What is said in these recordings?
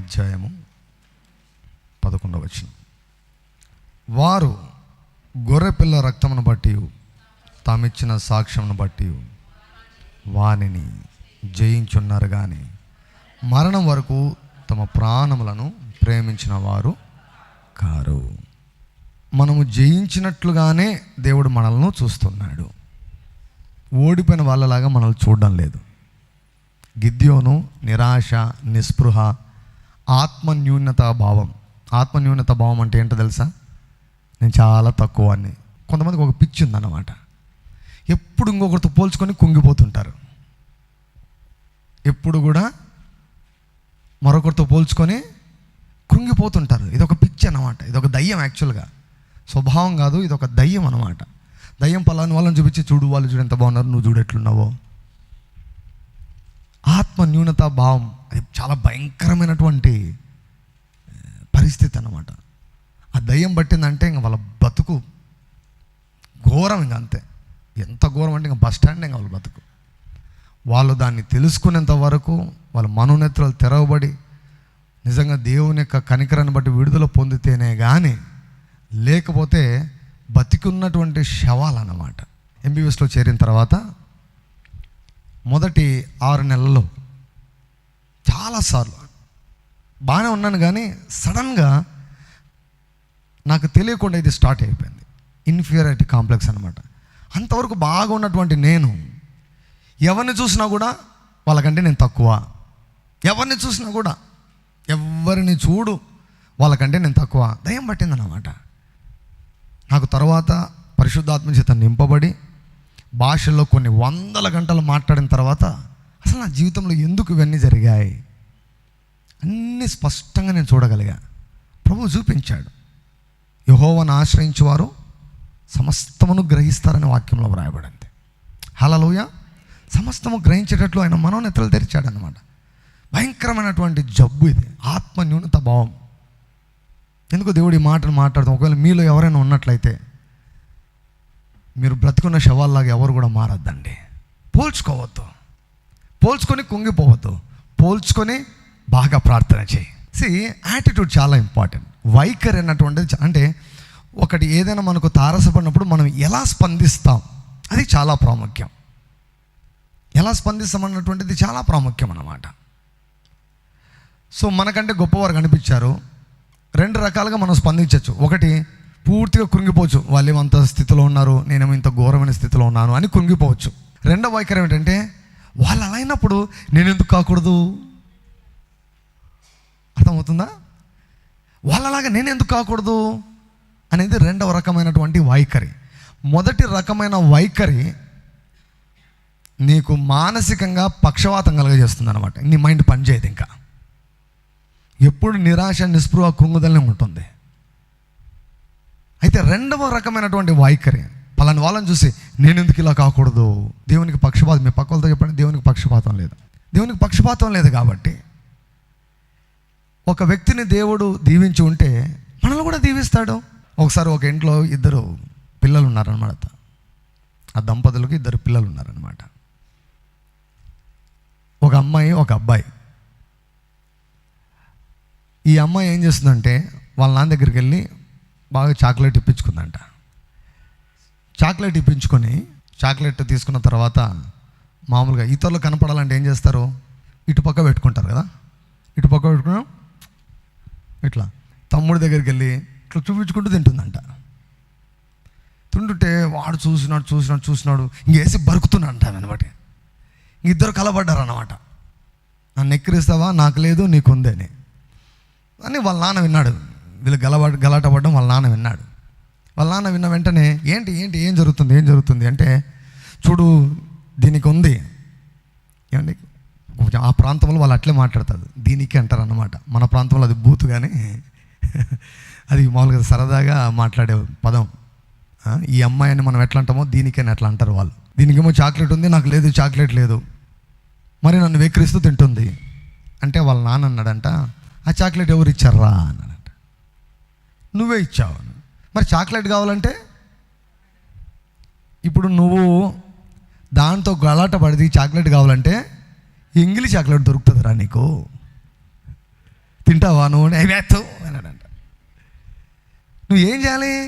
అధ్యాయము పదకొండవ వచనం వారు గొర్రెపిల్ల రక్తమును బట్టి తామిచ్చిన సాక్ష్యమును బట్టి వానిని జయించున్నారు కానీ మరణం వరకు తమ ప్రాణములను ప్రేమించిన వారు కారు. మనము జయించినట్లుగానే దేవుడు మనల్ని చూస్తున్నాడు. ఓడిపోయిన వాళ్ళలాగా మనల్ని చూడడం లేదు. గిద్యోను నిరాశ నిస్పృహ ఆత్మన్యూనత భావం ఆత్మన్యూనత భావం అంటే ఏంటో తెలుసా? నేను చాలా తక్కువ అని కొంతమందికి ఒక పిచ్చి ఉందన్నమాట. ఎప్పుడు ఇంకొకరితో పోల్చుకొని కుంగిపోతుంటారు. ఎప్పుడు కూడా మరొకరితో పోల్చుకొని కృంగిపోతుంటారు. ఇది ఒక పిచ్చి అనమాట ఇది ఒక దయ్యం యాక్చువల్గా. స్వభావం కాదు ఇది ఒక దయ్యం అనమాట దయ్యం పలాని వాళ్ళని చూపించి చూడు వాళ్ళు చూడు ఎంత బాగున్నారు నువ్వు చూడు ఎట్లున్నావో. ఆత్మ న్యూనత భావం అది చాలా భయంకరమైనటువంటి పరిస్థితి అన్నమాట. ఆ దయ్యం పట్టిందంటే ఇంక వాళ్ళ బతుకు ఘోరం ఇంక అంతే. ఎంత ఘోరం అంటే ఇంకా బస్ స్టాండ్ ఇంకా వాళ్ళ బతుకు. వాళ్ళు దాన్ని తెలుసుకునేంత వరకు వాళ్ళ మనోనేత్రాలు తెరవబడి నిజంగా దేవుని యొక్క కనికరాన్ని బట్టి విడుదల పొందితేనే కానీ లేకపోతే బతికున్నటువంటి శవాలు అన్నమాట ఎంబీబీఎస్లో చేరిన తర్వాత మొదటి ఆరు నెలల్లో చాలాసార్లు. బాగానే ఉన్నాను కానీ సడన్గా నాకు తెలియకుండా ఇది స్టార్ట్ అయిపోయింది. ఇన్ఫీరియారిటీ కాంప్లెక్స్ అనమాట అంతవరకు బాగా ఉన్నటువంటి నేను ఎవరిని చూసినా కూడా వాళ్ళకంటే నేను తక్కువ. ఎవరిని చూసినా కూడా ఎవరిని చూడు వాళ్ళకంటే నేను తక్కువ. దయ్యం పట్టిందన్నమాట. నాకు తర్వాత పరిశుద్ధాత్మ చేత నింపబడి భాషల్లో కొన్ని వందల గంటలు మాట్లాడిన తర్వాత అసలు నా జీవితంలో ఎందుకు ఇవన్నీ జరిగాయి? అన్నీ స్పష్టంగా నేను చూడగలిగా. ప్రభు చూపించాడు. యహోవను ఆశ్రయించేవారు సమస్తమును గ్రహిస్తారని వాక్యంలో వ్రాయబడింది. హలలోయ సమస్తము గ్రహించేటట్లు ఆయన మనోనేతలు తెరిచాడనమాట భయంకరమైనటువంటి జబ్బు ఇది. ఆత్మ న్యూనత భావం. ఎందుకు దేవుడు ఈ మాటను మాట్లాడతాం ఒకవేళ మీలో ఎవరైనా ఉన్నట్లయితే మీరు బ్రతుకున్న శవాల్లాగా ఎవరు కూడా మారద్దండి. పోల్చుకోవద్దు. పోల్చుకొని కుంగిపోవద్దు. పోల్చుకొని బాగా ప్రార్థన చేయి. సి యాటిట్యూడ్ చాలా ఇంపార్టెంట్ వైఖరి అన్నటువంటిది అంటే ఒకటి ఏదైనా మనకు తారసపడినప్పుడు మనం ఎలా స్పందిస్తాం? అది చాలా ప్రాముఖ్యం. ఎలా స్పందిస్తామన్నటువంటిది చాలా ప్రాముఖ్యం అన్నమాట. సో మనకంటే గొప్పవారు కనిపించారు. రెండు రకాలుగా మనం స్పందించవచ్చు ఒకటి పూర్తిగా కృంగిపోవచ్చు. వాళ్ళు ఏమంత స్థితిలో ఉన్నారు నేనేమో ఇంత ఘోరమైన స్థితిలో ఉన్నాను అని కృంగిపోవచ్చు. రెండవ వైఖరి ఏంటంటే వాళ్ళు అలా అయినప్పుడు నేను ఎందుకు కాకూడదు? అర్థమవుతుందా? వాళ్ళలాగా నేను ఎందుకు కాకూడదు? అనేది రెండవ రకమైనటువంటి వైఖరి. మొదటి రకమైన వైఖరి నీకు మానసికంగా పక్షవాతం కలగజేస్తుంది అనమాట నీ మైండ్ పనిచేయదు ఇంకా. ఎప్పుడు నిరాశ నిస్పృహ కృంగుదలనే ఉంటుంది. అయితే రెండవ రకమైనటువంటి వైఖరి పలాని వాళ్ళని చూసి నేను ఎందుకు ఇలా కాకూడదు? దేవునికి పక్షపాతం మీ పక్క వాళ్ళతో చెప్పండి దేవునికి పక్షపాతం లేదు. దేవునికి పక్షపాతం లేదు కాబట్టి ఒక వ్యక్తిని దేవుడు దీవించి ఉంటే మనల్ని కూడా దీవిస్తాడు. ఒకసారి ఒక ఇంట్లో ఇద్దరు పిల్లలు ఉన్నారనమాట ఆ దంపతులకు ఇద్దరు పిల్లలు ఉన్నారనమాట ఒక అమ్మాయి ఒక అబ్బాయి. ఈ అమ్మాయి ఏం చేస్తుందంటే వాళ్ళ నాన్న దగ్గరికి వెళ్ళి బాగా చాక్లెట్ ఇప్పించుకుందంట. చాక్లెట్ ఇప్పించుకొని చాక్లెట్ తీసుకున్న తర్వాత మామూలుగా ఇతరులు కనపడాలంటే ఏం చేస్తారు? ఇటు పక్క పెట్టుకుంటారు కదా? ఇటుపక్క పెట్టుకున్నాం. ఇట్లా. తమ్ముడి దగ్గరికి వెళ్ళి ఇట్లా చూపించుకుంటూ తింటుందంట. తింటుంటే వాడు చూసినాడు చూసినాడు చూసినాడు. ఇంకేసి బరుకుతున్నాడు అంట అనమాట. ఇద్దరు కలబడ్డారు అన్నమాట నన్ను ఎక్కిరిస్తావా? నాకు లేదు నీకుంది అని. అని వాళ్ళ నాన్న విన్నాడు. వీళ్ళు గలబ గలాట పడడం వాళ్ళ నాన్న విన్నాడు. వాళ్ళ నాన్న విన్న వెంటనే ఏంటి ఏంటి ఏం జరుగుతుంది ఏం జరుగుతుంది? అంటే చూడు దీనికి ఉంది. ఏమండి? ఆ ప్రాంతంలో వాళ్ళు అట్లే మాట్లాడతారు. దీనికి అంటారు అన్నమాట మన ప్రాంతంలో అది బూత్ కానీ అది మామూలుగా సరదాగా మాట్లాడే పదం. ఈ అమ్మాయిని మనం ఎట్లా అంటామో దీనికని ఎట్లా అంటారు వాళ్ళు. దీనికేమో చాక్లెట్ ఉంది నాకు లేదు చాక్లెట్ లేదు. మరి నన్ను వెక్కిరిస్తూ తింటుంది. అంటే వాళ్ళ నాన్న అన్నాడంట ఆ చాక్లెట్ ఎవరు ఇచ్చారా అన్నాడంట. నువ్వే ఇచ్చావు. మరి చాక్లెట్ కావాలంటే? ఇప్పుడు నువ్వు దాంతో గలాట పడితే చాక్లెట్ కావాలంటే ఇంగ్లీష్ చాక్లెట్ దొరుకుతుందిరా నీకు. తింటావా నువ్వు? వేత్తు అన్నాడంట నువ్వు ఏం చేయాలి?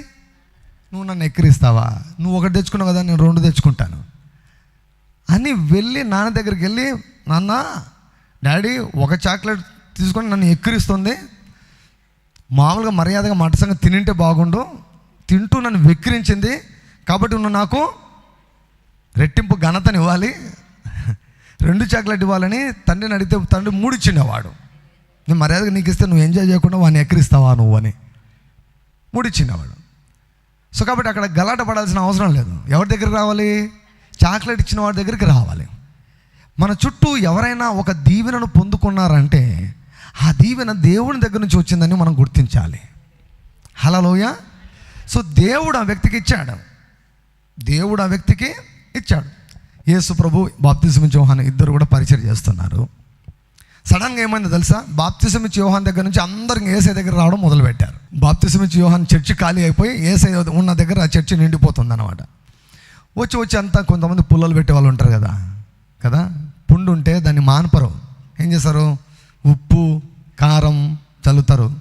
నువ్వు నన్ను ఎక్కిరిస్తావా? నువ్వు ఒకటి తెచ్చుకున్నావు కదా నేను రెండు తెచ్చుకుంటాను. అని వెళ్ళి నాన్న దగ్గరికి వెళ్ళి నాన్న డాడీ ఒక చాక్లెట్ తీసుకొని నన్ను ఎక్కిరిస్తుంది. మామూలుగా మర్యాదగా మటసంగా తినింటే బాగుండు. తింటూ నన్ను వెక్కిరించింది. కాబట్టి నువ్వు నాకు రెట్టింపు ఘనతని ఇవ్వాలి రెండు చాక్లెట్ ఇవ్వాలని తండ్రిని అడిగితే తండ్రి మూడు ఇచ్చిండేవాడు నేను మర్యాదగా నీకు ఇస్తే నువ్వు ఎంజాయ్ చేయకుండా వాడిని ఎక్కిరిస్తావా నువ్వు అని మూడు ఇచ్చిండేవాడు సో కాబట్టి అక్కడ గలాట పడాల్సిన అవసరం లేదు. ఎవరి దగ్గరికి రావాలి? చాక్లెట్ ఇచ్చిన వాడి దగ్గరికి రావాలి. మన చుట్టూ ఎవరైనా ఒక దీవెనను పొందుకున్నారంటే దీవెన దేవుని దగ్గర నుంచి వచ్చిందని మనం గుర్తించాలి. హలలోయ సో దేవుడు ఆ వ్యక్తికి ఇచ్చాడు. దేవుడు ఆ వ్యక్తికి ఇచ్చాడు. యేసు ప్రభు బాప్తిజం చౌహాన్ ఇద్దరు కూడా పరిచయం చేస్తున్నారు. సడన్గా ఏమైందో తెలుసా? బాప్తిజం ఇచ్చి యోహాన్ దగ్గర నుంచి అందరికి ఏసై దగ్గర రావడం మొదలుపెట్టారు. బాప్తిజం ఇచ్చి యోహాన్ చర్చి ఖాళీ అయిపోయి ఏసై ఉన్న దగ్గర ఆ చర్చి నిండిపోతుంది అనమాట వచ్చి వచ్చి అంతా కొంతమంది పుల్లలు పెట్టే వాళ్ళు ఉంటారు కదా? కదా? పుండు ఉంటే దాన్ని మాన్పరు. ఏం చేస్తారు? ఉప్పు కారం చల్లుతారు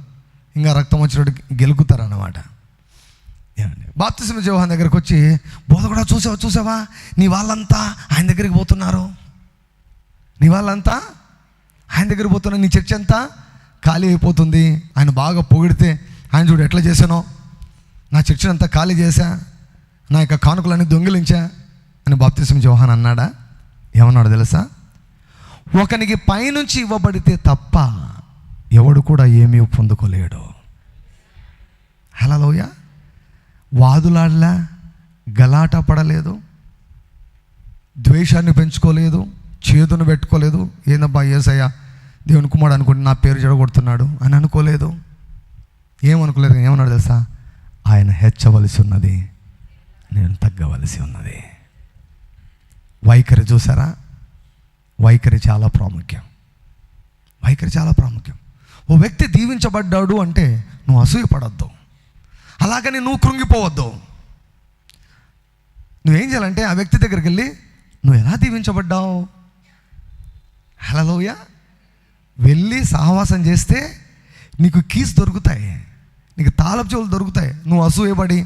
ఇంకా రక్తం వచ్చినట్టు గెలుకుతారు అన్నమాట బాప్తిసిన జోహాన్ దగ్గరకు వచ్చి బోధ కూడా చూసావా చూసావా? నీ వాళ్ళంతా ఆయన దగ్గరికి పోతున్నారు. నీ వాళ్ళంతా ఆయన దగ్గరికి పోతున్నారు నీ చర్చ అంతా ఖాళీ అయిపోతుంది. ఆయన బాగా పొగిడితే ఆయన చూడు ఎట్లా చేశానో. నా చర్చిని అంతా ఖాళీ చేశా నా యొక్క కానుకలన్నీ దొంగిలించా అని బాప్తిసం జోహాన్ అన్నాడా? ఏమన్నాడు తెలుసా? ఒకనికి పైనుంచి ఇవ్వబడితే తప్ప ఎవడు కూడా ఏమీ పొందుకోలేడు. హలలోయ వాదులాడలా గలాట పడలేదు ద్వేషాన్ని పెంచుకోలేదు చేదును పెట్టుకోలేదు. ఏందబ్బా ఏసయ్య దేవుని కుమారుడు అనుకుంటే నా పేరు చెడగొడుతున్నాడు అని అనుకోలేదు. ఏమనుకోలేదు? ఏమన్నాడు తెలుసా? ఆయన హెచ్చవలసి ఉన్నది నేను తగ్గవలసి ఉన్నది. వైఖరి చూసారా? వైఖరి చాలా ప్రాముఖ్యం. వైఖరి చాలా ప్రాముఖ్యం. ఓ వ్యక్తి దీవించబడ్డాడు అంటే నువ్వు అసూయపడద్దు. అలాగని నువ్వు కృంగిపోవద్దు. నువ్వేం చేయాలంటే ఆ వ్యక్తి దగ్గరికి వెళ్ళి నువ్వు ఎలా దీవించబడ్డావు? హలోయ వెళ్ళి సహవాసం చేస్తే నీకు కీస్ దొరుకుతాయి. నీకు తాళపు చెవులు దొరుకుతాయి. నువ్వు అసూయపడి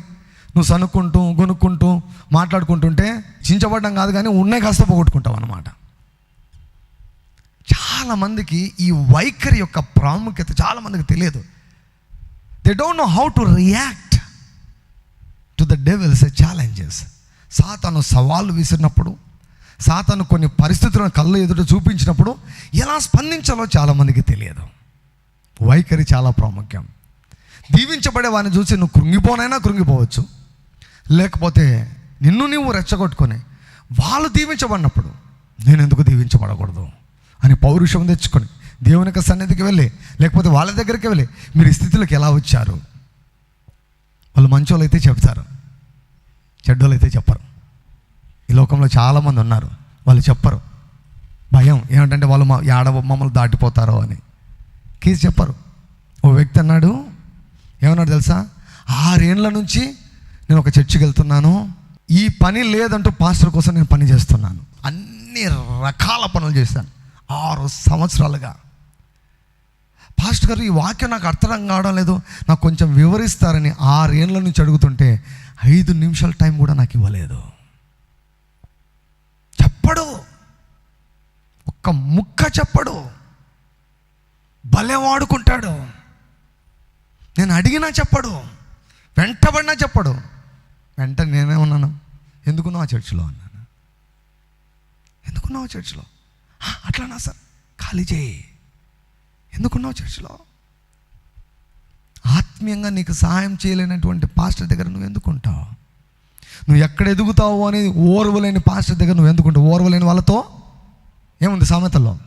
నువ్వు సనుక్కుంటూ కొనుక్కుంటూ మాట్లాడుకుంటుంటే చించబడ్డం కాదు కానీ ఉన్నాయి కాస్త పోగొట్టుకుంటావు అనమాట చాలామందికి ఈ వైఖరి యొక్క ప్రాముఖ్యత చాలామందికి తెలియదు. They don't know how to react to the devil's challenges సాతాను సవాళ్ళు విసిరినప్పుడు సాతాను కొన్ని పరిస్థితులను కళ్ళు ఎదుట చూపించినప్పుడు ఎలా స్పందించాలో చాలామందికి తెలియదు. వైఖరి చాలా ప్రాముఖ్యం. దీవించబడే వాడిని చూసి నువ్వు కృంగిపోనైనా కృంగిపోవచ్చు. లేకపోతే నిన్ను నీవు రెచ్చగొట్టుకొని వాళ్ళు దీవించబడినప్పుడు నేను ఎందుకు దీవించబడకూడదు? అని పౌరుషం తెచ్చుకొని దేవుని యొక్క సన్నిధికి వెళ్ళి లేకపోతే వాళ్ళ దగ్గరికి వెళ్ళి మీరు ఈ స్థితిలోకి ఎలా వచ్చారు? వాళ్ళు మంచోళ్ళు అయితే చెప్తారు చెడ్డోళ్ళు అయితే చెప్పరు. ఈ లోకంలో చాలామంది ఉన్నారు. వాళ్ళు చెప్పరు. భయం. ఏమిటంటే వాళ్ళు మా ఏడ మమ్మల్ని దాటిపోతారో అని. కేసు చెప్పరు. ఓ వ్యక్తి అన్నాడు ఏమన్నాడు తెలుసా? ఆరేండ్ల నుంచి నేను ఒక చర్చికి వెళ్తున్నాను. ఈ పని లేదంటూ పాస్టర్ కోసం నేను పని చేస్తున్నాను. అన్ని రకాల పనులు చేశాను. ఆరు సంవత్సరాలుగా. పాస్టర్ గారు ఈ వాక్యం నాకు అర్థం కావడం లేదు. నాకు కొంచెం వివరిస్తారని ఆరేళ్ళ నుంచి అడుగుతుంటే ఐదు నిమిషాల టైం కూడా నాకు ఇవ్వలేదు. చెప్పడు. ఒక్క ముక్క చెప్పడు. భలే వాడుకుంటాడు. నేను అడిగినా చెప్పడు. వెంటబడినా చెప్పడు. వెంట నేనే ఉన్నాను. ఎందుకున్నావు ఆ చర్చిలో? అన్నాను. ఎందుకున్నావు చర్చిలో? అట్లానా సార్? ఖాళీ చేయి. ఎందుకున్నావు చర్చిలో? ఆత్మీయంగా నీకు సహాయం చేయలేనటువంటి పాస్టర్ దగ్గర నువ్వు ఎందుకుంటావు? నువ్వు ఎక్కడ ఎదుగుతావు అనేది ఓర్వలేని పాస్టర్ దగ్గర నువ్వు ఎందుకుంటావు? ఓర్వలేని వాళ్ళతో ఏముంది సామెతలో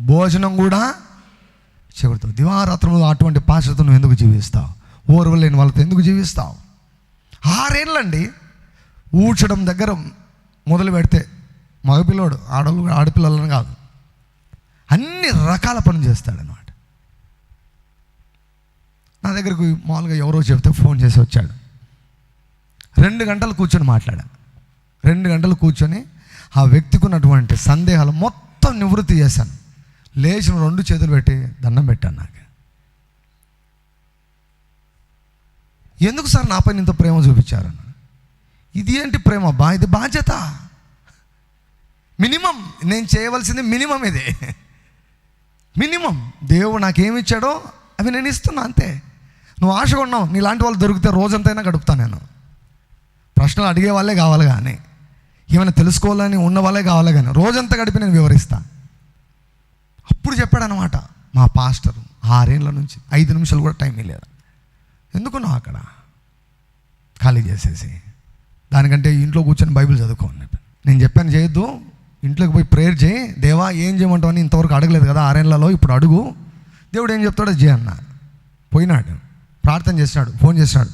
భోజనం కూడా చెబుతావు దివారాత్రములు అటువంటి పాస్టర్తో నువ్వు ఎందుకు జీవిస్తావు? ఓర్వలేని వాళ్ళతో ఎందుకు జీవిస్తావు? ఆరేళ్ళండి. ఊడ్చడం దగ్గర మొదలు పెడితే మగపిల్లోడు ఆడలు ఆడపిల్లలను కాదు. అన్ని రకాల పనులు చేస్తాడనమాట నా దగ్గరకు మామూలుగా ఎవరో చెప్తే ఫోన్ చేసి వచ్చాడు. రెండు గంటలు కూర్చొని మాట్లాడా. రెండు గంటలు కూర్చొని ఆ వ్యక్తికి ఉన్నటువంటి సందేహాలు మొత్తం నివృత్తి చేశాను. లేచిన రెండు చేతులు పెట్టి దండం పెట్టాను నాకు. ఎందుకు సార్ నాపైన ఇంత ప్రేమ చూపించారు? ఇది ఏంటి ప్రేమ? బా ఇది బాధ్యత. మినిమం నేను చేయవలసింది మినిమం ఇదే. మినిమం. దేవుడు నాకేమి ఇచ్చాడో అవి నేను ఇస్తున్నా అంతే. నువ్వు ఆశగా ఉన్నావు నీలాంటి వాళ్ళు దొరికితే రోజంతైనా గడుపుతా నేను. ప్రశ్నలు అడిగే వాళ్ళే కావాలి కానీ ఏమైనా తెలుసుకోవాలని ఉన్న వాళ్ళే కావాలి కానీ రోజంతా గడిపి నేను వివరిస్తా. అప్పుడు చెప్పాడనమాట మా పాస్టర్ ఆరేళ్ళ నుంచి ఐదు నిమిషాలు కూడా టైం లేదు ఎందుకున్నావు అక్కడ? ఖాళీ చేసేసి. దానికంటే ఇంట్లో కూర్చొని బైబిల్ చదువుకోండి. నేను చెప్పాను చేయొద్దు ఇంట్లోకి పోయి ప్రేయర్ చేయి. దేవా ఏం చేయమంటావు అని ఇంతవరకు అడగలేదు కదా ఆరేళ్ళలో ఇప్పుడు అడుగు. దేవుడు ఏం చెప్తాడో చేయన్న పోయినాడు. ప్రార్థన చేసినాడు ఫోన్ చేసినాడు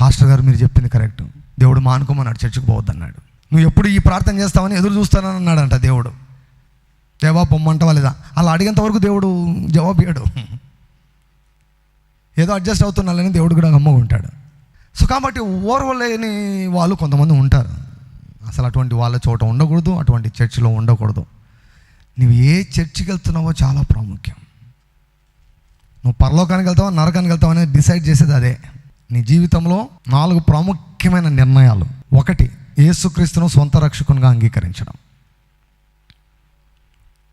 పాస్టర్ గారు మీరు చెప్పింది కరెక్ట్. దేవుడు మానుకోమన్నాడు చర్చికి పోవద్దన్నాడు. నువ్వు ఎప్పుడు ఈ ప్రార్థన చేస్తావని ఎదురు చూస్తానని అన్నాడంట దేవుడు. దేవా పొమ్మంటావా లేదా? అలా అడిగేంత వరకు దేవుడు జవాబు ఇయ్యాడు. ఏదో అడ్జస్ట్ అవుతున్నాలని దేవుడు కూడా గమ్మగా ఉంటాడు. సో కాబట్టి ఓర్వలేని వాళ్ళు కొంతమంది ఉంటారు. అసలు అటువంటి వాళ్ళ చోట ఉండకూడదు అటువంటి చర్చిలో ఉండకూడదు. నువ్వు ఏ చర్చికి వెళ్తున్నావో చాలా ప్రాముఖ్యం. నువ్వు పరలోకానికి వెళ్తావా నరకానికి వెళ్తావా అనేది డిసైడ్ చేసేది అదే. నీ జీవితంలో నాలుగు ప్రాముఖ్యమైన నిర్ణయాలు. ఒకటి ఏసుక్రీస్తును సొంత రక్షకునిగా అంగీకరించడం.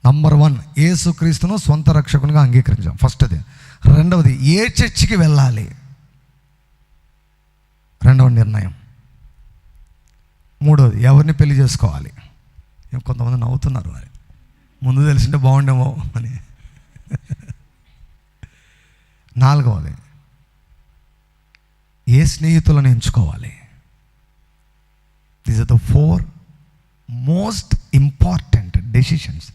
నంబర్ వన్ ఏసుక్రీస్తును సొంత రక్షకునిగా అంగీకరించడం. ఫస్ట్ అది రెండవది ఏ చర్చికి వెళ్ళాలి? రెండవ నిర్ణయం. మూడవది ఎవరిని పెళ్ళి చేసుకోవాలి? కొంతమంది నవ్వుతున్నారు మరి. ముందు తెలిసింటే బాగుండేమో అని. నాలుగవది ఏ స్నేహితులను ఎంచుకోవాలి? These are the four most important decisions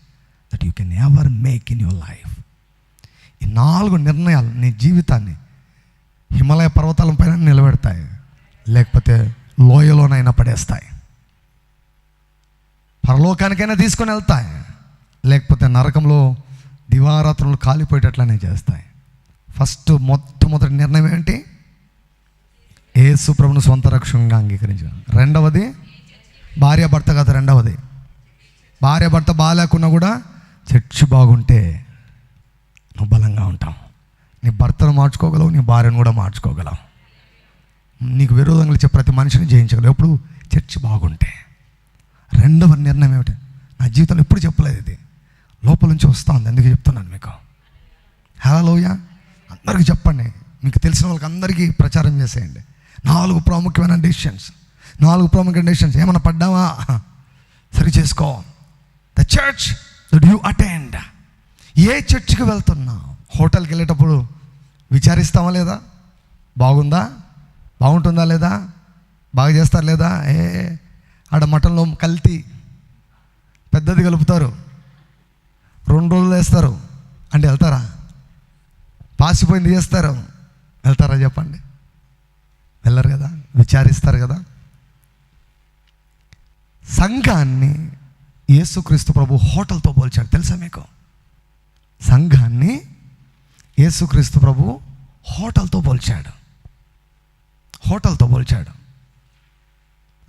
that you can ever make in your life ఈ నాలుగు నిర్ణయాలు నీ జీవితాన్ని హిమాలయ పర్వతాల పైన నిలబెడతాయి. లేకపోతే లోయలోనైనా పడేస్తాయి. పరలోకానికైనా తీసుకొని వెళ్తాయి. లేకపోతే నరకంలో దివారాత్రులు కాలిపోయేటట్లనే చేస్తాయి. ఫస్ట్ మొట్టమొదటి నిర్ణయం ఏంటి? ఏసు ప్రభును సొంత రక్షణగా అంగీకరించడం. రెండవది భార్య భర్త కథ రెండవది. భార్య భర్త బాగాలేకున్నా కూడా చర్చి బాగుంటే నువ్వు బలంగా ఉంటావు. నీ భర్తను మార్చుకోగలవు నీ భార్యను కూడా మార్చుకోగలవు. నీకు విరోధంగా ఇచ్చే ప్రతి మనిషిని జయించగలవు. ఎప్పుడు? చర్చి బాగుంటే. రెండవ నిర్ణయం ఏమిటి? నా జీవితంలో ఎప్పుడు చెప్పలేదు ఇది. లోపల నుంచి వస్తుంది అందుకే చెప్తున్నాను మీకు. హలోయ అందరికీ చెప్పండి. మీకు తెలిసిన వాళ్ళకి అందరికీ ప్రచారం చేసేయండి. నాలుగు ప్రాముఖ్యమైన డెసిషన్స్ నాలుగు ప్రాముఖ్యమైన డెసిషన్స్ ఏమైనా పడ్డావా? సరి చేసుకో. The church that you attend ఏ చర్చ్కి వెళ్తున్నా? హోటల్కి వెళ్ళేటప్పుడు విచారిస్తామా లేదా? బాగుందా? బాగుంటుందా లేదా? బాగా చేస్తారు లేదా? ఏ. ఆడ మటన్లో కల్తీ పెద్దది కలుపుతారు. రెండు రోజులు వేస్తారు. అంటే వెళ్తారా? పాసిపోయింది చేస్తారు. వెళ్తారా చెప్పండి. వెళ్ళరు కదా. విచారిస్తారు కదా. సంఘాన్ని యేసుక్రీస్తు ప్రభు హోటల్తో పోల్చాడు. తెలుసా మీకు? సంఘాన్ని యేసుక్రీస్తు ప్రభు హోటల్తో పోల్చాడు. హోటల్తో పోల్చాడు.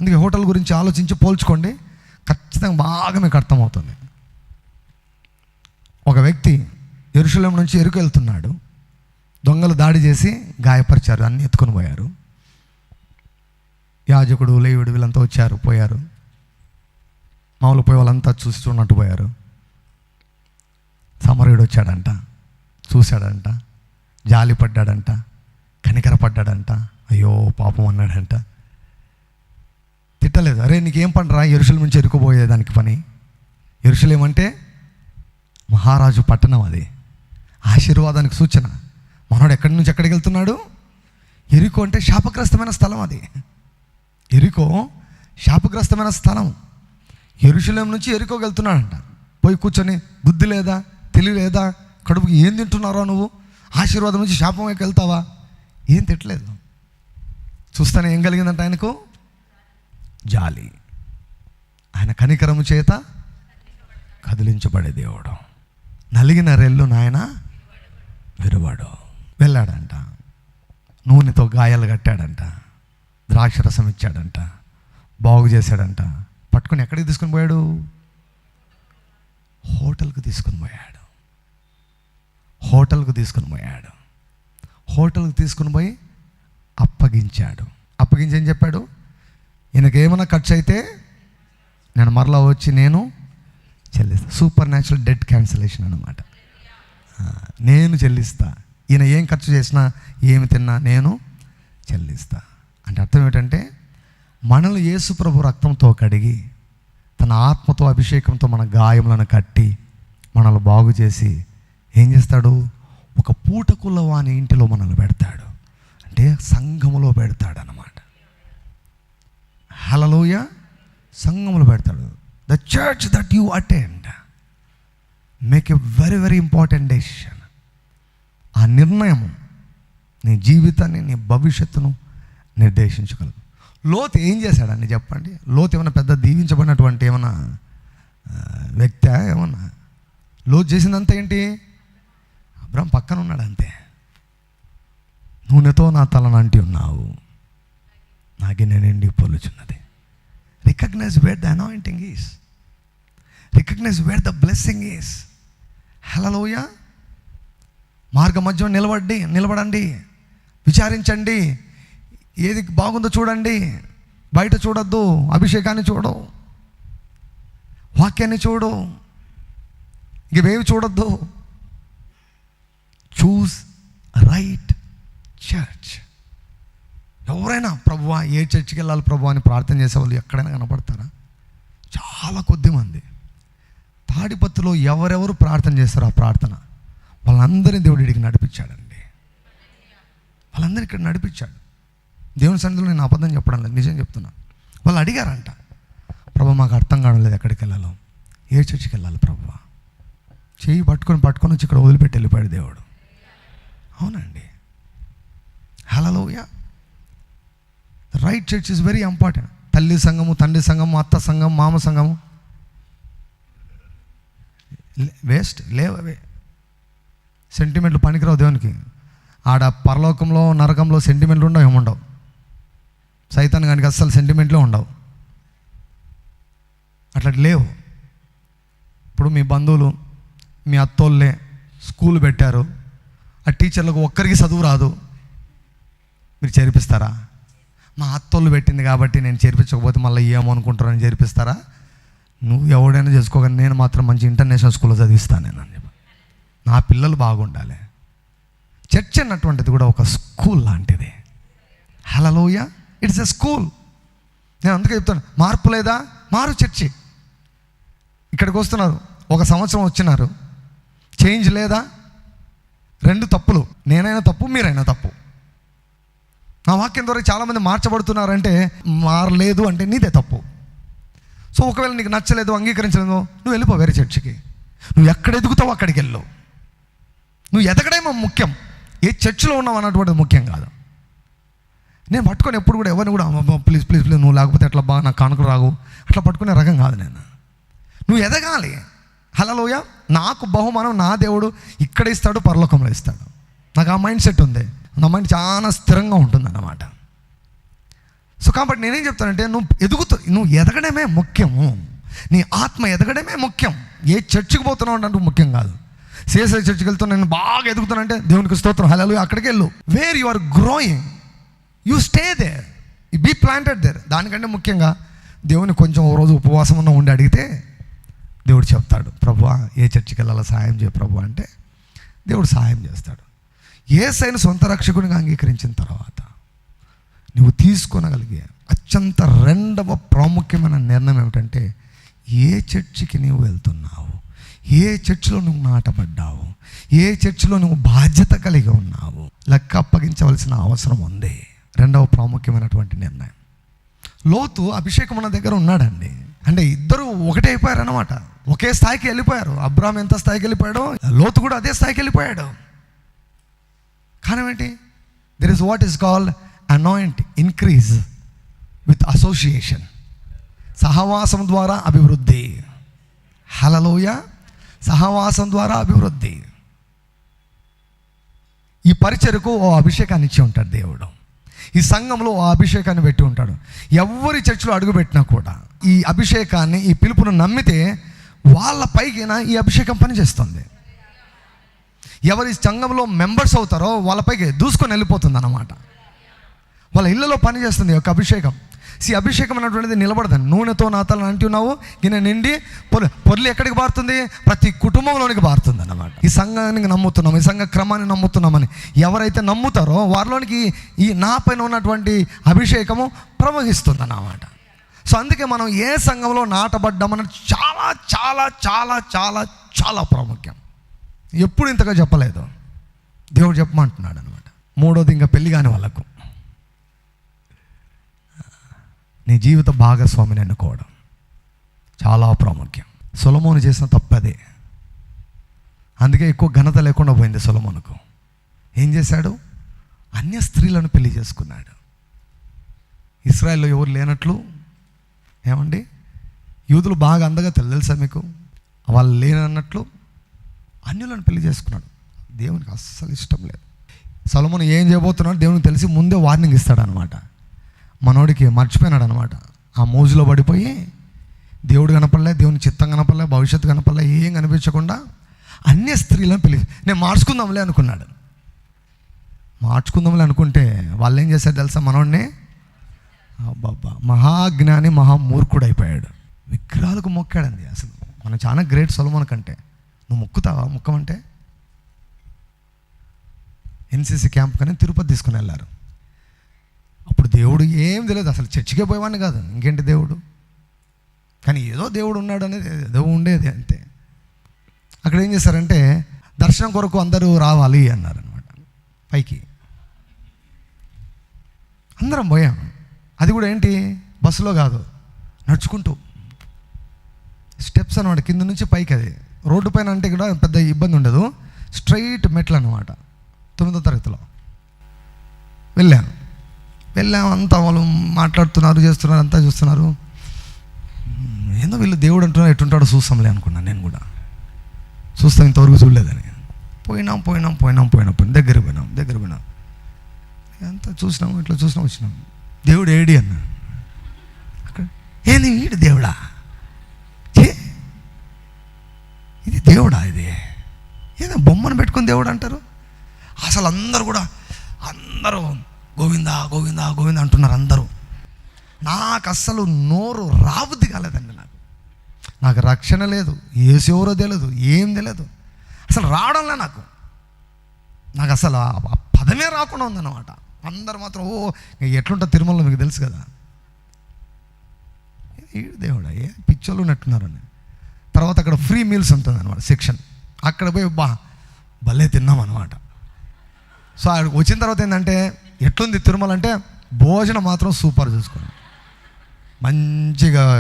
అందుకే హోటల్ గురించి ఆలోచించి పోల్చుకోండి. ఖచ్చితంగా బాగా మీకు అర్థమవుతుంది. ఒక వ్యక్తి ఎరుశలం నుంచి ఎరుకు వెళ్తున్నాడు దొంగలు దాడి చేసి గాయపరిచారు అన్ని ఎత్తుకొని పోయారు. యాజకుడు లేవుడు వీళ్ళంతా వచ్చారు పోయారు. మామూలు పోయే వాళ్ళంతా చూస్తున్నట్టు పోయారు. సమరయుడు వచ్చాడంట చూశాడంట జాలి పడ్డాడంట కనికర పడ్డాడంట అయ్యో పాపం అన్నాడంట. తిట్టలేదు అరే నీకేం పని రా ఎరుసలేం నుంచి ఎరుకుపోయేదానికి పని. ఎరుసలేం అంటే మహారాజు పట్టణం అది. ఆశీర్వాదానికి సూచన. మనోడు ఎక్కడి నుంచి ఎక్కడికి వెళ్తున్నాడు? ఎరుకో అంటే శాపగ్రస్తమైన స్థలం అది. ఎరుకో శాపగ్రస్తమైన స్థలం. ఎరుశలేం నుంచి ఎరుకోకి వెళ్తున్నాడంట. పోయి కూర్చొని బుద్ధి లేదా? తెలివి లేదా? కడుపుకి ఏం తింటున్నారో నువ్వు? ఆశీర్వాదం నుంచి శాపం వైపు వెళ్తావా? ఏం తిట్టలేదు. చూస్తానే ఏం కలిగిందంట ఆయనకు? జాలి. ఆయన కనికరము చేత కదిలించబడే దేవుడు. నలిగిన రెల్లు నాయన విరువాడు. వెళ్ళాడంట. నూనెతో గాయాలు కట్టాడంట. ద్రాక్షరసం ఇచ్చాడంట. బాగు చేశాడంట. పట్టుకొని ఎక్కడికి తీసుకొని పోయాడు? హోటల్కి తీసుకుని పోయాడు. హోటల్కి తీసుకుని పోయాడు. హోటల్కి తీసుకుని పోయి అప్పగించాడు. అప్పగించి ఏం చెప్పాడు? ఈయనకి ఏమైనా ఖర్చు అయితే నేను మరలా వచ్చి నేను చెల్లిస్తాను సూపర్ న్యాచురల్ డెట్ క్యాన్సిలేషన్ అనమాట నేను చెల్లిస్తా. ఈయన ఏం ఖర్చు చేసినా ఏమి తిన్నా నేను చెల్లిస్తా. అంటే అర్థం ఏంటంటే మనల్ని యేసు ప్రభు రక్తంతో కడిగి తన ఆత్మతో అభిషేకంతో మన గాయములను కట్టి మనల్ని బాగు చేసి ఏం చేస్తాడు? ఒక పూటకుల వాని ఇంటిలో మనల్ని పెడతాడు. అంటే సంఘములో పెడతాడు అనమాట హలలోయ సంఘములు పెడతాడు. The church that you attend make a very very important decision ఆ నిర్ణయం నీ జీవితాన్ని నీ భవిష్యత్తును నిర్దేశించగలదు. లోతు ఏం చేశాడని చెప్పండి? లోతు ఏమైనా పెద్ద దీవించబడినటువంటి ఏమైనా వ్యక్త వ్యక్తి ఏమన్నా? లోతు చేసిందంతా ఏంటి? అబ్రహం పక్కన ఉన్నాడు అంతే నూనెతో నా తలనంటి ఉన్నావు. నాగిన నేను ఎండి పొలుచున్నది recognise where the anointing is recognise where the blessing is హలలోయ మార్గ మధ్య నిలబడి నిలబడండి. విచారించండి. ఏది బాగుందో చూడండి. బయట చూడొద్దు. అభిషేకాన్ని చూడు. వాక్యాన్ని చూడు. ఇవేవి చూడొద్దు. చూస్ రైట్ చర్చ్ ఎవరైనా ప్రభువా ఏ చర్చికి వెళ్ళాలి ప్రభు అని ప్రార్థన చేసేవాళ్ళు ఎక్కడైనా కనపడతారా? చాలా కొద్ది మంది. తాడిపత్రిలో ఎవరెవరు ప్రార్థన చేస్తారో ఆ ప్రార్థన వాళ్ళందరినీ దేవుడు ఇడికి నడిపించాడండి. వాళ్ళందరినీ ఇక్కడ నడిపించాడు. దేవుని సన్నిధిలో నేను అబద్ధం చెప్పడం లేదు నిజం చెప్తున్నా. వాళ్ళు అడిగారంట ప్రభు మాకు అర్థం కావడం లేదు ఎక్కడికి వెళ్ళాలో. ఏ చర్చికి వెళ్ళాలి ప్రభు చేయి పట్టుకొని పట్టుకొని వచ్చి ఇక్కడ వదిలిపెట్టి వెళ్ళిపోయాడు దేవుడు. అవునండి. హలోయ right church is very important తల్లి సంఘము తండ్రి సంఘము అత్త సంఘం మామ సంఘము. వేస్ట్ లేవే సెంటిమెంట్లు పనికిరావు దేవునికి. ఆడ పరలోకంలో నరకంలో సెంటిమెంట్లు ఉండవు ఏముండవు సైతాన్ గానికి అస్సలు సెంటిమెంట్లే ఉండవు. అట్లా లేవు. ఇప్పుడు మీ బంధువులు మీ అత్తోళ్ళే స్కూల్ పెట్టారు. ఆ టీచర్లకు ఒక్కరికి చదువు రాదు. మీరు చేర్పిస్తారా? మా అత్తోళ్ళు పెట్టింది కాబట్టి నేను చేర్పించకపోతే మళ్ళీ ఏమనుకుంటారని చేర్పిస్తారా? నువ్వు ఎవడైనా చేసుకోగానే నేను మాత్రం మంచి ఇంటర్నేషనల్ స్కూల్లో చదివిస్తాను నేను అని చెప్పి. నా పిల్లలు బాగుండాలి. చర్చ్ అన్నటువంటిది కూడా ఒక స్కూల్ లాంటిది. హలలోయ ఇట్స్ ఎ స్కూల్ నేను అందుకే చెప్తాను మార్పు లేదా? మారు చర్చి. ఇక్కడికి వస్తున్నారు. ఒక సంవత్సరం వచ్చినారు. చేంజ్ లేదా? రెండు తప్పులు. నేనైనా తప్పు మీరైనా తప్పు. నా వాక్యం ద్వారా చాలామంది మార్చబడుతున్నారంటే మారలేదు అంటే నీదే తప్పు. సో ఒకవేళ నీకు నచ్చలేదు అంగీకరించలేదు నువ్వు వెళ్ళిపో వేరే చర్చికి. నువ్వు ఎక్కడ ఎదుగుతావు అక్కడికి వెళ్ళు. నువ్వు ఎదగడేమో ముఖ్యం. ఏ చర్చిలో ఉన్నావు అన్నటువంటిది ముఖ్యం కాదు. నేను పట్టుకొని ఎప్పుడు కూడా ఎవరిని కూడా ప్లీజ్ ప్లీజ్ ప్లీజ్ నువ్వు లేకపోతే అట్లా బాగా నాకు కానుక రాగు అట్లా పట్టుకునే రకం కాదు నేను. నువ్వు ఎదగాలి. హలలోయ నాకు బహుమానం నా దేవుడు ఇక్కడ ఇస్తాడు పరలోకంలో ఇస్తాడు. నాకు ఆ మైండ్ సెట్ ఉంది. నా మైండ్ చాలా స్థిరంగా ఉంటుందన్నమాట. సో కాబట్టి నేనేం చెప్తానంటే నువ్వు ఎదుగుతూ నువ్వు ఎదగడమే ముఖ్యము. నీ ఆత్మ ఎదగడమే ముఖ్యం. ఏ చర్చికి పోతున్నావు అంటే ముఖ్యం కాదు. సిఎస్ఐ చర్చికి వెళ్తూ నేను బాగా ఎదుగుతానంటే దేవునికి స్తోత్రం హలో అక్కడికి వెళ్ళు. Where you are growing you stay there be planted there దానికంటే ముఖ్యంగా దేవుని కొంచెం ఓ రోజు ఉపవాసం ఉన్న ఉండి అడిగితే దేవుడు చెప్తాడు ప్రభువా ఏ చర్చికి వెళ్ళాలో? సహాయం చేయ ప్రభు. అంటే దేవుడు సహాయం చేస్తాడు. ఏ సైన్ సొంత రక్షకునిగా అంగీకరించిన తర్వాత నువ్వు తీసుకొనగలిగే అత్యంత రెండవ ప్రాముఖ్యమైన నిర్ణయం ఏమిటంటే ఏ చర్చికి నీవు వెళ్తున్నావు? ఏ చర్చిలో నువ్వు నాటబడ్డావు? ఏ చర్చిలో నువ్వు బాధ్యత కలిగి ఉన్నావు? లెక్క అప్పగించవలసిన అవసరం ఉంది. రెండవ ప్రాముఖ్యమైనటువంటి నిర్ణయం. లోతు అభిషేకం ఉన్న దగ్గర ఉన్నాడండి. అంటే ఇద్దరు ఒకటే అయిపోయారు అనమాట ఒకే స్థాయికి వెళ్ళిపోయారు. అబ్రామ్ ఎంత స్థాయికి వెళ్ళిపోయాడో లోతు కూడా అదే స్థాయికి వెళ్ళిపోయాడు. కారణం ఏంటి? There is what is called anoint increase with association సహవాసం ద్వారా అభివృద్ధి. హలలోయ సహవాసం ద్వారా అభివృద్ధి. ఈ పరిచయకు ఓ అభిషేకాన్ని ఇచ్చి ఉంటాడు దేవుడు. ఈ సంఘంలో ఓ అభిషేకాన్ని పెట్టి ఉంటాడు. ఎవరి చర్చిలో అడుగుపెట్టినా కూడా ఈ అభిషేకాన్ని ఈ పిలుపును నమ్మితే వాళ్ళ పైకిన ఈ అభిషేకం పనిచేస్తుంది. ఎవరి సంఘంలో మెంబర్స్ అవుతారో వాళ్ళపైకి దూసుకొని వెళ్ళిపోతుంది అన్నమాట వాళ్ళ ఇళ్ళలో పనిచేస్తుంది యొక్క అభిషేకం. సి అభిషేకం అనేటువంటిది నిలబడదండి. నూనెతో నా అంటున్నావు ఈయన నిండి పొర పొర్లు ఎక్కడికి బారుతుంది? ప్రతి కుటుంబంలోనికి బారుతుంది అన్నమాట ఈ సంఘానికి నమ్ముతున్నాం ఈ సంఘ క్రమాన్ని నమ్ముతున్నామని. ఎవరైతే నమ్ముతారో వారిలోనికి ఈ నా పైన ఉన్నటువంటి అభిషేకము ప్రవహిస్తుంది అన్నమాట సో అందుకే మనం ఏ సంఘంలో నాటబడ్డామన్నది చాలా చాలా చాలా చాలా చాలా ప్రాముఖ్యం. ఎప్పుడు ఇంతగా చెప్పలేదు. దేవుడు చెప్పమంటున్నాడు అనమాట మూడోది ఇంకా పెళ్ళి కాని వాళ్ళకు. నీ జీవిత భాగస్వామిని ఎన్నుకోవడం చాలా ప్రాముఖ్యం. సొలమోను చేసిన తప్పదే అందుకే ఎక్కువ ఘనత లేకుండా పోయింది సొలమోనుకు. ఏం చేశాడు? అన్య స్త్రీలను పెళ్ళి చేసుకున్నాడు. ఇస్రాయల్లో ఎవరు లేనట్లు? ఏమండి? యూదులు బాగా అందగా తెలుసా మీకు? వాళ్ళు లేనన్నట్లు? అన్యులను పెళ్ళి చేసుకున్నాడు. దేవునికి అస్సలు ఇష్టం లేదు. సలమును ఏం చేయబోతున్నాడు దేవునికి తెలిసి ముందే వార్నింగ్ ఇస్తాడు అనమాట మనోడికి మర్చిపోయినాడు అనమాట ఆ మోజులో పడిపోయి దేవుడు కనపడలే దేవుని చిత్తం కనపడలే భవిష్యత్తు కనపడలే ఏం కనిపించకుండా అన్య స్త్రీలను పిలిచి నేను మార్చుకుందాంలే అనుకున్నాడు. మార్చుకుందాంలే అనుకుంటే వాళ్ళు ఏం చేశారు తెలుసా మనోడిని? అబ్బాబ్బా మహాజ్ఞాని మహామూర్ఖుడు అయిపోయాడు విగ్రహాలకు మొక్కాడండి అసలు. మనం చాలా గ్రేట్ సొలమన్ కంటే. నువ్వు మొక్కుతావా? మొక్కమంటే? ఎన్సీసీ క్యాంప్ కానీ తిరుపతి తీసుకుని వెళ్ళారు. అప్పుడు దేవుడు ఏం తెలియదు అసలు చర్చికే పోయేవాడిని కాదు. ఇంకేంటి దేవుడు? కానీ ఏదో దేవుడు ఉన్నాడు అనేది ఏదో ఉండేది అంతే. అక్కడ ఏం చేశారంటే దర్శనం కొరకు అందరూ రావాలి అన్నారు అనమాట పైకి. అందరం పోయాం. అది కూడా ఏంటి? బస్సులో కాదు. నడుచుకుంటూ. స్టెప్స్ అనమాట కింద నుంచి పైకి అది. రోడ్డు పైన అంటే కూడా పెద్ద ఇబ్బంది ఉండదు. స్ట్రైట్ మెట్లు అనమాట తొమ్మిదో తరగతిలో. వెళ్ళాం. వెళ్ళాం అంతా వాళ్ళు మాట్లాడుతున్నారు చేస్తున్నారు అంతా చూస్తున్నారు. ఏందో వీళ్ళు దేవుడు అంటున్నారు ఎటుంటాడో చూస్తాంలే అనుకున్నాను నేను కూడా. చూస్తాం ఇంతవరకు చూడలేదని. పోయినాం పోయినాం పోయినాం పోయినాం పోయినాం. దగ్గర పోయినాం దగ్గర పోయినాం. అంతా చూసినాము ఇట్లా చూసినాం వచ్చినాం. దేవుడు ఏడి అన్న అక్కడ ఏంది వీడు దేవుడా ఛే! ఇది దేవుడా ఇది ఏదో బొమ్మను పెట్టుకుని దేవుడు అంటారు. అసలు అందరూ కూడా అందరూ గోవిందా గోవిందా గోవింద అంటున్నారు అందరూ. నాకు అస్సలు నోరు రాబుద్ది కాలేదండి నాకు. నాకు రక్షణ లేదు ఏసెవరో తెలియదు ఏం తెలియదు అసలు రావడంలే నాకు. నాకు అసలు ఆ పదమే రాకుండా ఉందన్నమాట. అందరు మాత్రం ఓ ఎట్లుంటా తిరుమలలో మీకు తెలుసు కదా. దేవుడా ఏ పిచ్చోళ్ళు ఉన్నట్టున్నారని. తర్వాత అక్కడ ఫ్రీ మీల్స్ ఉంటుంది అనమాట సెక్షన్. అక్కడ పోయి బా భలే తిన్నాం అనమాట సో అక్కడికి వచ్చిన తర్వాత ఏంటంటే ఎట్లుంది తిరుమల అంటే భోజనం మాత్రం సూపర్ చూసుకున్నాం. మంచిగా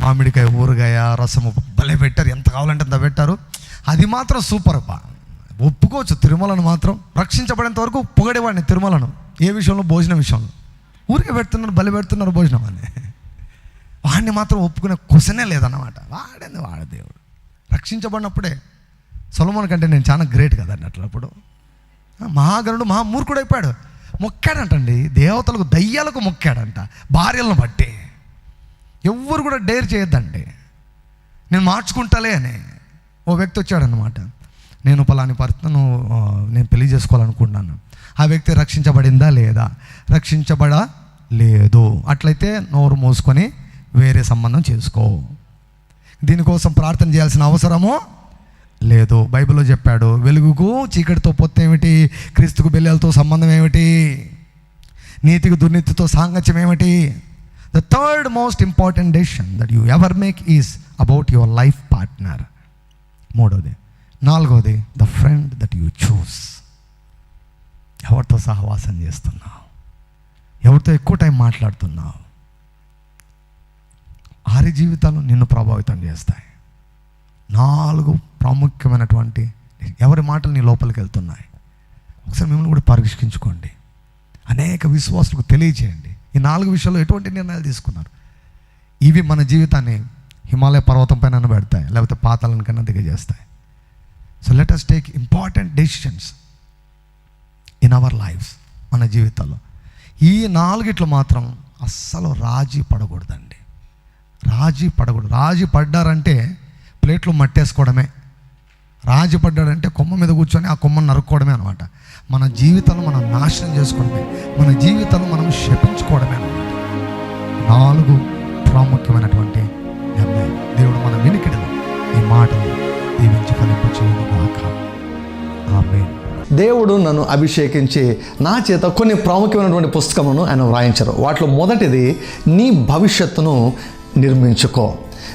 మామిడికాయ ఊరగాయ రసము భలే పెట్టారు. ఎంత కావాలంటే అంత పెట్టారు. అది మాత్రం సూపర్ అబ్బా. ఒప్పుకోవచ్చు తిరుమలను మాత్రం. రక్షించబడేంత వరకు పొగడేవాడిని తిరుమలను. ఏ విషయంలో? భోజనం విషయంలో. ఊరికే పెడుతున్నారు బలి పెడుతున్నారు భోజనం అని. వాడిని మాత్రం ఒప్పుకునే క్వశ్చనే లేదన్నమాట. వాడేంది వాడ దేవుడు? రక్షించబడినప్పుడే సొలమోన్ కంటే నేను చాలా గ్రేట్ కదండి అట్లప్పుడు మహాగణుడు మహామూర్ఖుడు అయిపోయాడు. మొక్కాడంటండి. దేవతలకు దయ్యాలకు మొక్కాడంట. భార్యలను బట్టి. ఎవ్వరు కూడా డేర్ చేయొద్దండి. నేను మార్చుకుంటాలే అని ఓ వ్యక్తి వచ్చాడనమాట నేను పలాని భర్తను నేను పెళ్ళి చేసుకోవాలనుకుంటున్నాను. ఆ వ్యక్తి రక్షించబడిందా లేదా? రక్షించబడ లేదు అట్లయితే నోరు మోసుకొని వేరే సంబంధం చేసుకో. దీనికోసం ప్రార్థన చేయాల్సిన అవసరము లేదు. బైబిల్లో చెప్పాడు వెలుగుకు చీకటితో పొత్తు ఏమిటి? క్రీస్తుకు బెల్లెలతో సంబంధం ఏమిటి? నీతికి దుర్నీతితో సాంగత్యం ఏమిటి? The third most important decision that you ever make is about your life partner మూడోది. నాలుగోది the friend that you choose ఎవరితో సహవాసం చేస్తున్నావు? ఎవరితో ఎక్కువ టైం మాట్లాడుతున్నావు? వారి జీవితాలు నిన్ను ప్రభావితం చేస్తాయి. నాలుగు ప్రాముఖ్యమైనటువంటి ఎవరి మాటలు నీ లోపలికి వెళ్తున్నాయి? ఒకసారి మిమ్మల్ని కూడా పరీక్షించుకోండి అనేక విశ్వాసులకు తెలియజేయండి. ఈ నాలుగు విషయాల్లో ఎటువంటి నిర్ణయాలు తీసుకున్నారు? ఇవి మన జీవితాన్ని హిమాలయ పర్వతం పైన పెడతాయి లేకపోతే పాతాలను కన్నా దిగజేస్తాయి. So let us take important decisions in our lives మన జీవితాల్లో. ఈ నాలుగిట్లు మాత్రం అస్సలు రాజీ పడకూడదండి. రాజీ పడకూడదు. రాజీ పడ్డారంటే ప్లేట్లు మట్టేసుకోవడమే. రాజీ పడ్డాడంటే కొమ్మ మీద కూర్చొని ఆ కొమ్మను నరుక్కోవడమే అనమాట మన జీవితాలు మనం నాశనం చేసుకోవడమే. మన జీవితాలు మనం శపించుకోవడమే అనమాట నాలుగు ప్రాముఖ్యమైనటువంటి నిర్ణయం. దేవుడు మన వినికిడిలో ఈ మాటలు దీవించి ఫలింపు కాక ఆమె దేవుడు నన్ను అభిషేకించి నా చేత కొన్ని ప్రాముఖ్యమైనటువంటి పుస్తకములను ఆయన వ్రాయించారు. వాటిలో మొదటిది నీ భవిష్యత్తును నిర్మించుకో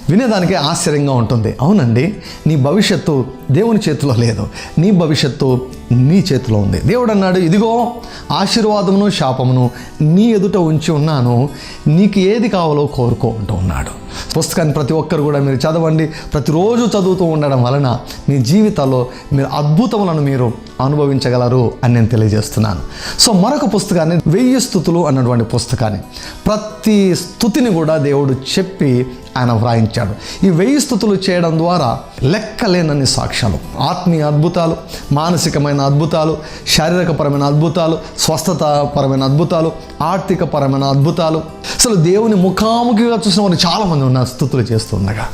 వినేదానికి ఆశ్చర్యంగా ఉంటుంది. అవునండి నీ భవిష్యత్తు దేవుని చేతిలో లేదు. నీ భవిష్యత్తు నీ చేతిలో ఉంది. దేవుడు అన్నాడు ఇదిగో ఆశీర్వాదమును శాపమును నీ ఎదుట ఉంచి ఉన్నాను. నీకు ఏది కావాలో కోరుకో అంటూ ఉన్నాడు. పుస్తకాన్ని ప్రతి ఒక్కరు కూడా మీరు చదవండి. ప్రతిరోజు చదువుతూ ఉండడం వలన మీ జీవితాల్లో మీరు అద్భుతములను మీరు అనుభవించగలరు అని నేను తెలియజేస్తున్నాను. సో మరొక పుస్తకాన్ని వెయ్యి స్థుతులు అన్నటువంటి పుస్తకాన్ని ప్రతి స్థుతిని కూడా దేవుడు చెప్పి ఆయన వ్రాయించాడు. ఈ వెయ్యి స్థుతులు చేయడం ద్వారా లెక్కలేనన్ని సాక్ష్యాలు ఆత్మీయ అద్భుతాలు మానసికమైన అద్భుతాలు శారీరకపరమైన అద్భుతాలు స్వస్థతపరమైన అద్భుతాలు ఆర్థికపరమైన అద్భుతాలు. అసలు దేవుని ముఖాముఖిగా చూసిన వారు చాలామంది ఉన్నారు స్థుతులు చేస్తుండగా.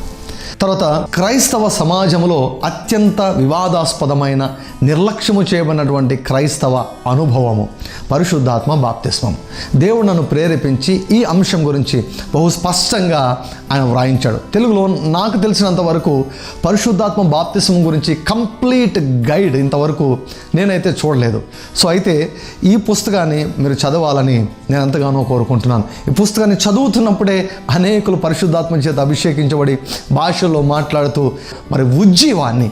తర్వాత క్రైస్తవ సమాజంలో అత్యంత వివాదాస్పదమైన నిర్లక్ష్యము చేయబడినటువంటి క్రైస్తవ అనుభవము పరిశుద్ధాత్మ బాప్తిస్మం దేవుడు నన్ను ప్రేరేపించి ఈ అంశం గురించి బహు స్పష్టంగా ఆయన వ్రాయించాడు. తెలుగులో నాకు తెలిసినంత వరకు పరిశుద్ధాత్మ బాప్తిసం గురించి కంప్లీట్ గైడ్ ఇంతవరకు నేనైతే చూడలేదు. సో అయితే ఈ పుస్తకాన్ని మీరు చదవాలని నేను ఎంతగానో కోరుకుంటున్నాను. ఈ పుస్తకాన్ని చదువుతున్నప్పుడే అనేకులు పరిశుద్ధాత్మ చేత అభిషేకించబడి భాషల్లో మాట్లాడుతూ మరి ఉజ్జీవాన్ని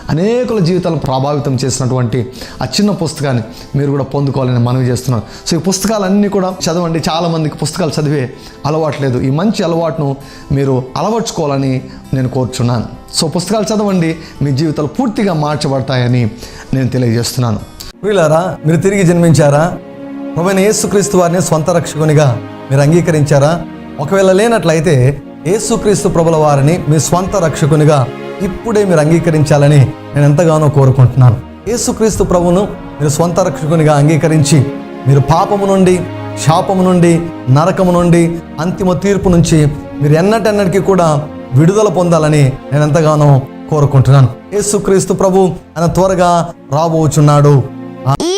అనేకుల జీవితాలను ప్రభావితం చేసినటువంటి ఆ చిన్న పుస్తకాన్ని మీరు కూడా పొందుకోవాలని మనవి చేస్తున్నాను. సో ఈ పుస్తకాలన్నీ కూడా చదవండి. చాలామందికి పుస్తకాలు చదివే అలవాటు లేదు. ఈ మంచి అలవాటును మీరు అలవర్చుకోవాలని నేను కోరుచున్నాను. సో పుస్తకాలు చదవండి. మీ జీవితాలు పూర్తిగా మార్చబడతాయని నేను తెలియజేస్తున్నాను. వీళ్ళారా మీరు తిరిగి జన్మించారా? ప్రభువైన యేసుక్రీస్తు వారిని స్వంత రక్షకునిగా మీరు అంగీకరించారా? ఒకవేళ లేనట్లయితే యేసుక్రీస్తు ప్రభుల వారిని మీ స్వంత రక్షకునిగా ఇప్పుడే మీరు అంగీకరించాలని నేను ఎంతగానో కోరుకుంటున్నాను. యేసుక్రీస్తు ప్రభును మీరు స్వంత రక్షకునిగా అంగీకరించి మీరు పాపము నుండి శాపము నుండి నరకము నుండి అంతిమ తీర్పు నుంచి మీరు ఎన్నటెన్నటికీ కూడా విడుదల పొందాలని నేను ఎంతగానో కోరుకుంటున్నాను. యేసుక్రీస్తు ప్రభు ఆయన త్వరగా రాబోచున్నాడు.